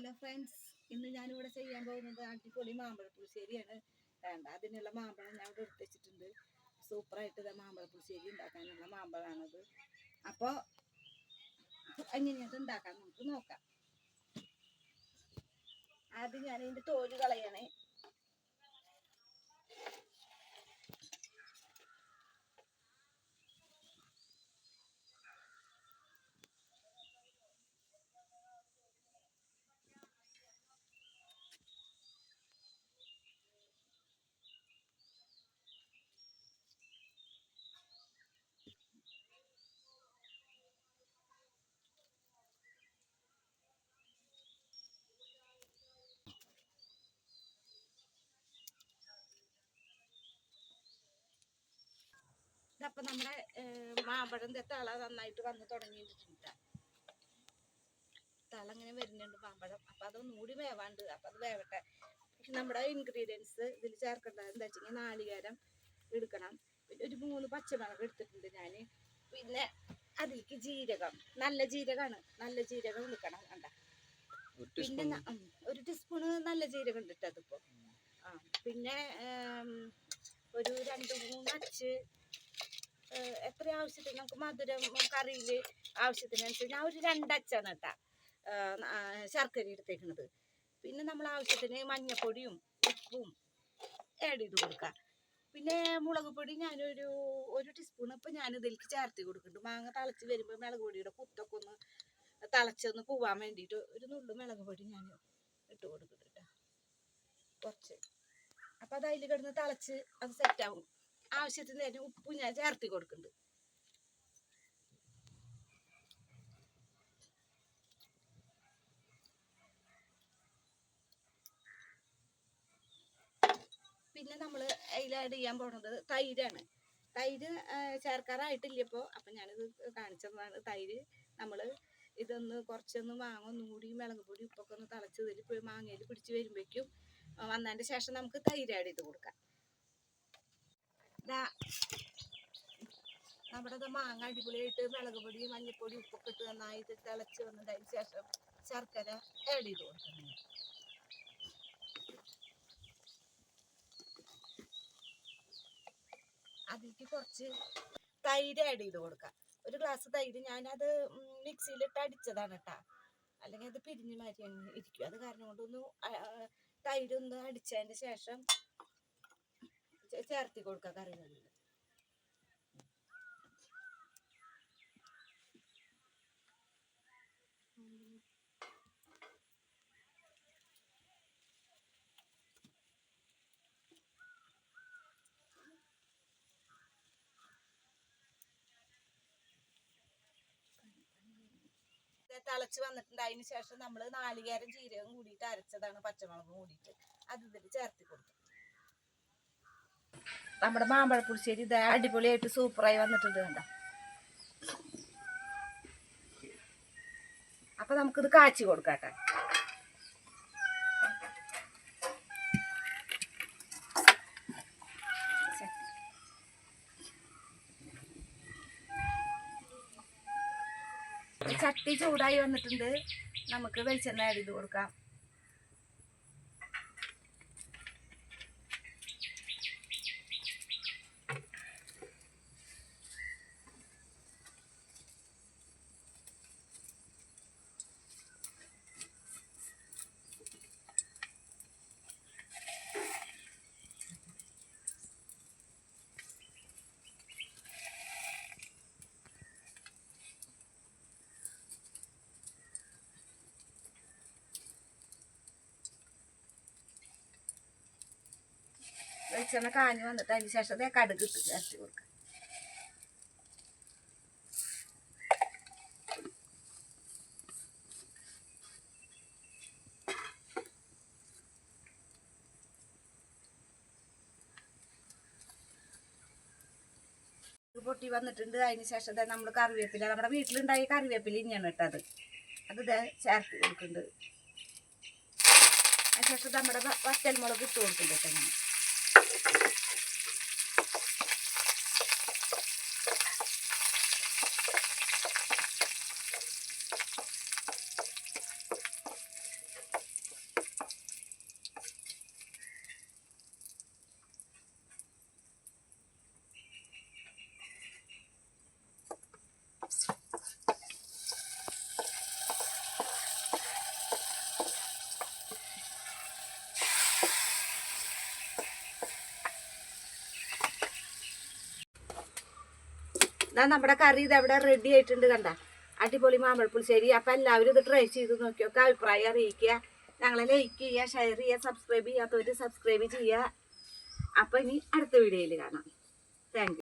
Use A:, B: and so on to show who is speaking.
A: Hello friends ഇന്ന് ഞാനിവിടെ ചെയ്യാൻ പോകുന്നത് അടിപൊളി മാമ്പഴ പുളിശ്ശേരിയാണ് വേണ്ട അതിനുള്ള മാമ്പഴം ഞാൻ ഇവിടെ എടുത്ത് വെച്ചിട്ടുണ്ട്. സൂപ്പറായിട്ട് ഇത് മാമ്പഴ പുളിശ്ശേരി ഉണ്ടാക്കാനുള്ള മാമ്പഴമാണത്. അപ്പോൾ എങ്ങനെയത് ഉണ്ടാക്കാൻ? നമുക്ക് നോക്കാം. ആദ്യം ഞാൻ ഇതിന്റെ തോൽ കളയണേ. ഇതപ്പം നമ്മുടെ ഏർ, മാമ്പഴന്റെ തള നന്നായിട്ട് വന്ന് തുടങ്ങിയിട്ടുണ്ട് തള ഇങ്ങനെ വരുന്നുണ്ട് മാമ്പഴം അപ്പൊ അതൊന്നും കൂടി വേവാണ്ട് അപ്പൊ അത് വേവട്ടെ. പക്ഷെ നമ്മുടെ ഇൻഗ്രീഡിയൻസ് ഇതിൽ ചേർക്കേണ്ടത് എന്താ വെച്ചാൽ നാളികേരം എടുക്കണം. പിന്നെ ഒരു മൂന്ന് പച്ചമുളക് എടുത്തിട്ടുണ്ട് ഞാൻ പിന്നെ അതിലേക്ക് ജീരകം. നല്ല ജീരകമാണ് നല്ല ജീരകം എടുക്കണം കണ്ട. പിന്നെ ഒരു ടീസ്പൂണ് നല്ല ജീരകം ഉണ്ട് അതിപ്പോ. ആ പിന്നെ ഒരു രണ്ട് മൂന്ന് അച്ച് എത്ര ആവശ്യത്തിന്? നമുക്ക് മധുരം കറിയിൽ ആവശ്യത്തിനനുസരിച്ച് ഞാൻ ഒരു രണ്ടച്ചാണ് കേട്ടാ ശർക്കര എടുത്തേക്കുന്നത് പിന്നെ നമ്മൾ ആവശ്യത്തിന് മഞ്ഞപ്പൊടിയും ഉപ്പും ആഡ് ചെയ്ത് കൊടുക്കാം. പിന്നെ മുളക് പൊടി ഞാനൊരു ഒരു ടീസ്പൂൺ ഇപ്പം ഞാൻ ഇതിലേക്ക് ചേർത്ത് കൊടുക്കുന്നുണ്ട്. മാങ്ങ തിളച്ച് വരുമ്പോൾ മുളക് പൊടിയുടെ കുത്തൊക്കെ ഒന്ന് തിളച്ചൊന്ന് പോവാൻ വേണ്ടിയിട്ട് ഒരു നുള്ളു മുളക് പൊടി ഞാൻ ഇട്ട് കൊടുക്കുന്നുണ്ട് ട്ടോ. കുറച്ച്. അപ്പം അത് അതിൽ കിടന്ന് തിളച്ച് അത് സെറ്റാവും ആവശ്യത്തിന് തന്നെ ഉപ്പ് ഞാൻ ചേർത്തി കൊടുക്കുന്നുണ്ട് പിന്നെ നമ്മൾ ആഡ് ചെയ്യാൻ പോണത് തൈരാണ്. തൈര് ചേർക്കാറായിട്ടില്ലപ്പോൾ അപ്പം ഞാനിത് കാണിച്ചതാണ് തൈര് നമ്മൾ ഇതൊന്ന് കുറച്ചൊന്ന് മാങ്ങ ഒന്നും കൂടി മുളക് പൊടി ഉപ്പൊക്കെ ഒന്ന് തിളച്ച് ഇതിൽ മാങ്ങയിൽ പിടിച്ച് വരുമ്പോഴേക്കും വന്നതിന്റെ ശേഷം നമുക്ക് തൈര് ആഡ് ചെയ്ത് കൊടുക്കാം. നമ്മുടെ മാങ്ങ അടിപൊളിയായിട്ട് മുളക് പൊടി മഞ്ഞൾപ്പൊടി ഉപ്പൊക്കെ ഇട്ട് നന്നായിട്ട് തിളച്ച് വന്നതിന് ശേഷം ശർക്കര ആഡ് ചെയ്ത് കൊടുക്കണം. അതിലേക്ക് കുറച്ച് തൈര് ആഡ് ചെയ്ത് കൊടുക്കാം. ഒരു ഗ്ലാസ് തൈര് ഞാനത് മിക്സിയിലിട്ട് അടിച്ചതാണ് കേട്ടാ അല്ലെങ്കിൽ അത് പിരിഞ്ഞ് മാറ്റി ഇരിക്കും. അത് കാരണം കൊണ്ടൊന്ന് ആ- ആ തൈര് ഒന്ന് അടിച്ചതിന് ശേഷം ചേർത്തി കൊടുക്കുക കറികളിൽ തിളച്ച് വന്നിട്ടുണ്ട്. അതിന് ശേഷം നമ്മൾ നാളികേരം ജീരകം കൂടിയിട്ട് അരച്ചതാണ് പച്ചമുളകും കൂടിയിട്ട്. അത് ഇതിൽ ചേർത്തി കൊടുക്കും. നമ്മുടെ മാമ്പഴ പുളിശ്ശേരി ഇത് അടിപൊളിയായിട്ട് സൂപ്പറായി വന്നിട്ടുണ്ട് കണ്ട? അപ്പൊ നമുക്കിത് കാച്ചി കൊടുക്കാട്ടെ ചട്ടി ചൂടായി വന്നിട്ടുണ്ട്. നമുക്ക് വെളിച്ചെണ്ണ ചെയ്ത് കൊടുക്കാം. വെളിച്ചെണ്ണ കാഞ്ഞ് വന്നിട്ട് അതിന് ശേഷം കടുക് ഇട്ട് ചേർത്ത് കൊടുക്കുക പൊട്ടി വന്നിട്ടുണ്ട്. അതിന് ശേഷം നമ്മൾ കറിവേപ്പില നമ്മുടെ വീട്ടിലുണ്ടായ കറിവേപ്പില ഇനിയാണ് ഇട്ടത് അത്. ദേ ചേർത്ത് കൊടുക്കുന്നുണ്ട്. അതിന് ശേഷം നമ്മുടെ വറ്റൽമുളക് ഇട്ട് കൊടുക്കുന്നുണ്ട് കേട്ടോ ഇതാ നമ്മുടെ കറി ഇത് എവിടെ റെഡി ആയിട്ടുണ്ട് കണ്ട? അടിപൊളി മാമ്പഴപ്പുളി ശരി അപ്പം എല്ലാവരും ഇത് ട്രൈ ചെയ്ത് നോക്കിയൊക്കെ അഭിപ്രായം അറിയിക്കുക. ഞങ്ങളെ ലൈക്ക് ചെയ്യുക ഷെയർ ചെയ്യുക സബ്സ്ക്രൈബ് ചെയ്യാത്തവർ സബ്സ്ക്രൈബ് ചെയ്യുക. അപ്പം ഇനി അടുത്ത വീഡിയോയിൽ കാണാം. താങ്ക്